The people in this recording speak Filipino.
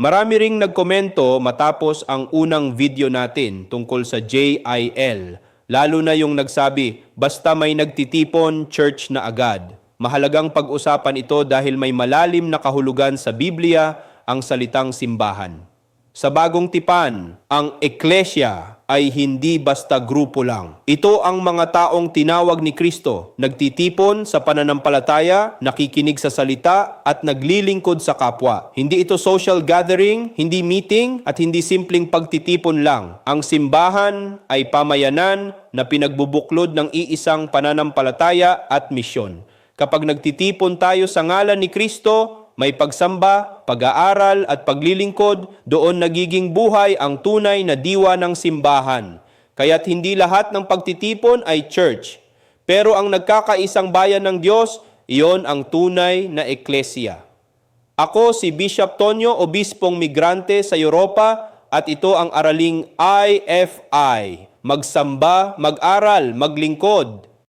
Marami ring nagkomento matapos ang unang video natin tungkol sa JIL. Lalo na yung nagsabi, basta may nagtitipon, church na agad. Mahalagang pag-usapan ito dahil may malalim na kahulugan sa Biblia ang salitang simbahan. Sa bagong tipan, ang eklesia ay hindi basta grupo lang. Ito ang mga taong tinawag ni Kristo, nagtitipon sa pananampalataya, nakikinig sa salita, at naglilingkod sa kapwa. Hindi ito social gathering, hindi meeting, at hindi simpleng pagtitipon lang. Ang simbahan ay pamayanan na pinagbubuklod ng iisang pananampalataya at misyon. Kapag nagtitipon tayo sa ngalan ni Kristo, may pagsamba, pag-aaral at paglilingkod, doon nagiging buhay ang tunay na diwa ng simbahan. Kaya't hindi lahat ng pagtitipon ay church. Pero ang nagkakaisang bayan ng Diyos, iyon ang tunay na eklesia. Ako si Bishop Tonyo, obispong migrante sa Europa at ito ang araling IFI. Magsamba, mag-aral, maglingkod.